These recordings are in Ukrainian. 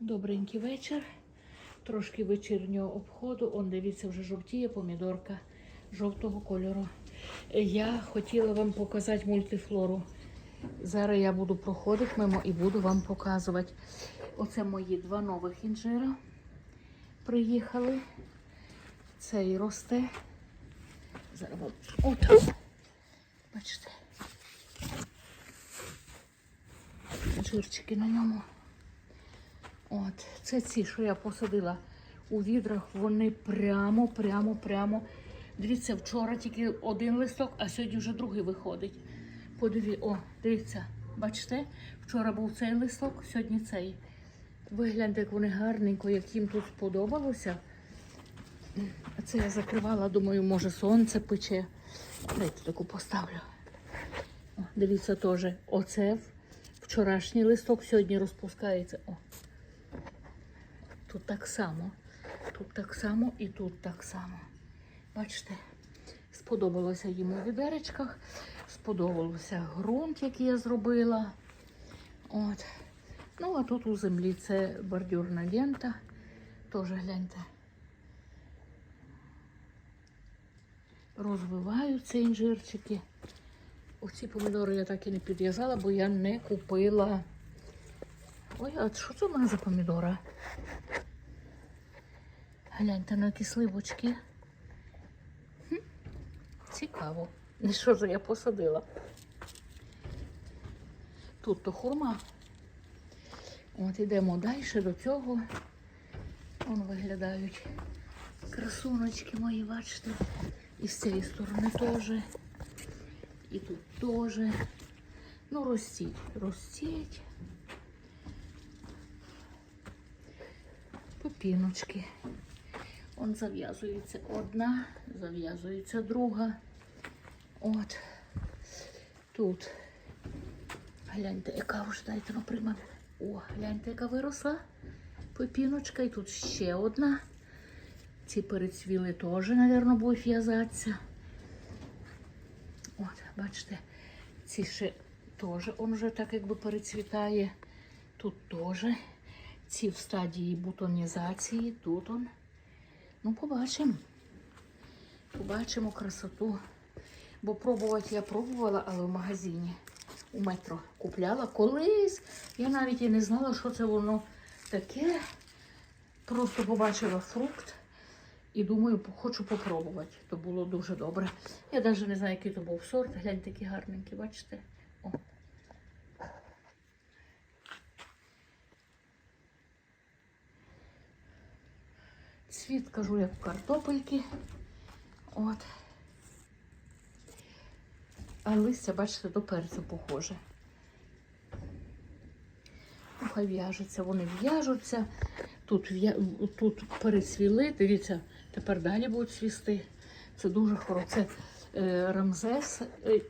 Добренький вечір. Трошки вечірнього обходу. Он, дивіться, вже жовтіє помідорка жовтого кольору. Я хотіла вам показати мультифлору. Зараз я буду проходити мимо і буду вам показувати. Оце мої два нових інжира. Приїхали. Цей росте. Зараз отак. Бачите. Жирчики на ньому. От, це ці, що я посадила у відрах, вони прямо, прямо, прямо. Дивіться, вчора тільки один листок, а сьогодні вже другий виходить. Подиві... О, дивіться, бачите? Вчора був цей листок, сьогодні цей. Вигляньте, як вони гарненько, як їм тут сподобалося. А Це я закривала, думаю, може сонце пече. Дайте таку поставлю. О, дивіться теж. Оце вчорашній листок сьогодні розпускається. О. Тут так само. Тут так само і тут так само. Бачите, сподобалося їм у відеречках, сподобався ґрунт, який я зробила. От. Ну, а тут у землі це бордюрна лента. Теж гляньте. Розвиваються інжирчики. Оці помідори я так і не підв'язала, бо я не купила. Ой, а що це в мене за помідора? Гляньте на які сливочки. Цікаво. І що ж я посадила? Тут то хурма. От ідемо далі до цього. Вон виглядають красуночки мої, бачите. І з цієї сторони теж. І тут теж. Ну, ростіть, ростіть. Попіночки. Он зав'язується одна, зав'язується друга. От. Тут. Гляньте, яка вже дайте прийме. О, гляньте, яка виросла. Попіночка. І тут ще одна. Ці перецвіли теж, мабуть, будуть в'язатися. От, бачите, ці ще теж он вже так якби перецвітає. Тут теж. Ці в стадії бутонізації, тут он. Ну, побачимо. Побачимо красоту. Бо пробувати я пробувала, але в магазині у метро купляла колись. Я навіть і не знала, що це воно таке. Просто побачила фрукт і думаю, хочу попробувати. То було дуже добре. Я навіть не знаю, який то був сорт. Гляньте, такі гарненькі, бачите? О. Цвіт, кажу, як картопельки. От. А листя, бачите, до перцю похоже. Хай в'яжуться, вони в'яжуться. Тут, тут перецвіли, дивіться, тепер далі будуть цвісти. Це дуже хороше. Це е, рамзес, е,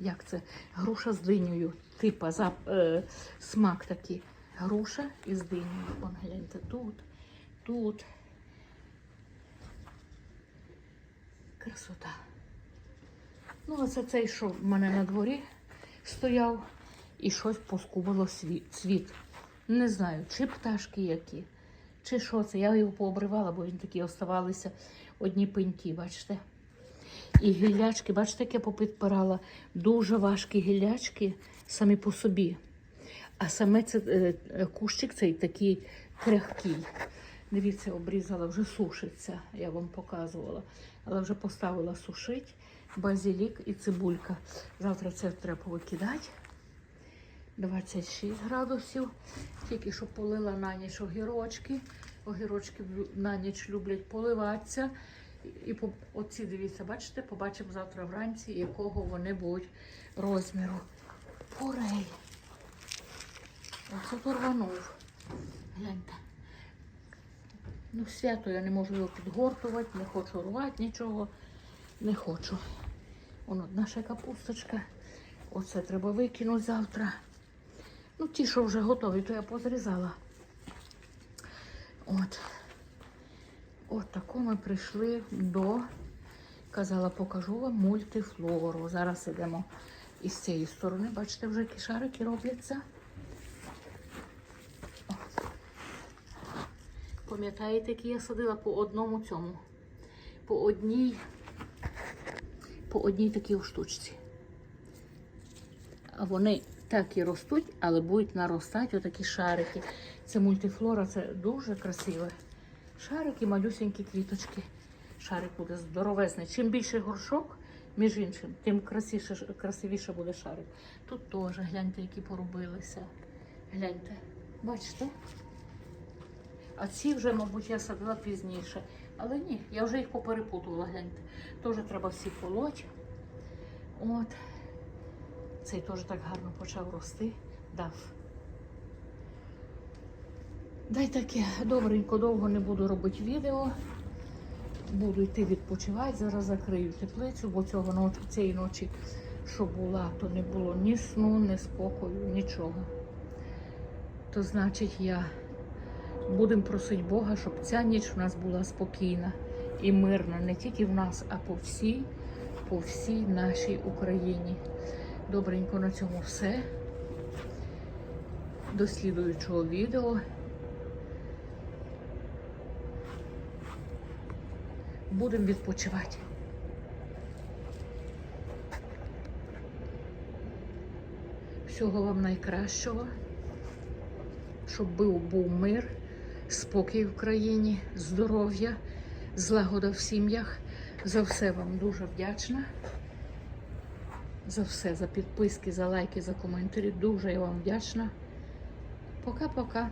як це? Груша з динею. Типа зап, е, смак такий. Груша із динею. Вон гляньте тут, тут. Красота. Ну, оце цей, що в мене на дворі стояв і щось поскубало цвіт. Не знаю, чи пташки які, чи що це. Я його пообривала, бо він такі оставалися одні пеньки, бачите. І гіллячки, бачите, як я попідпирала. Дуже важкі гіллячки самі по собі. А саме це е, е, кущик цей такий крихкий. Дивіться, обрізала, вже сушиться, я вам показувала. Але вже поставила сушить базилік і цибулька. Завтра це треба викидати. 26 градусів. Тільки що полила на ніч огірочки. Огірочки на ніч люблять поливатися. І- по- оці, дивіться, бачите, побачимо завтра вранці, якого вони будуть розміру. Порей. Оце порванув. Гляньте. Ну, свято я не можу його підгортувати, не хочу рвати нічого. Не хочу. Вон одна капусточка. Оце треба викинути завтра. Ну, ті, що вже готові, то я позрізала. От. От тако ми прийшли до, казала, покажу вам мультифлору. Зараз йдемо із цієї сторони. Бачите, вже які шарики робляться. Пам'ятаєте, які я садила по одному цьому? По одній, по одній такій штучці. Вони так і ростуть, але будуть наростати отакі шарики. Це мультифлора, це дуже красиве. Шарики, малюсенькі квіточки. Шарик буде здоровезний. Чим більше горшок, між іншим, тим красивіше, красивіше буде шарик. Тут теж гляньте, які поробилися. Гляньте, бачите? А ці вже, мабуть, я садила пізніше. Але ні, я вже їх поперепутувала, гляньте. Теж треба всі полоть. От. Цей теж так гарно почав рости. Дав. Дай таке, добренько, довго не буду робити відео. Буду йти відпочивати. Зараз закрию теплицю, бо цього ночі, цієї ночі, що була, то не було ні сну, ні спокою, нічого. То значить, я будемо просити Бога, щоб ця ніч у нас була спокійна і мирна, не тільки в нас, а по всій, по всій нашій Україні. Добренько на цьому все. До слідуючого відео. Будемо відпочивати. Всього вам найкращого, щоб був, був мир, спокій в країні, здоров'я, злагода в сім'ях. За все вам дуже вдячна. За все, за підписки, за лайки, за коментарі. Дуже я вам вдячна. Пока-пока.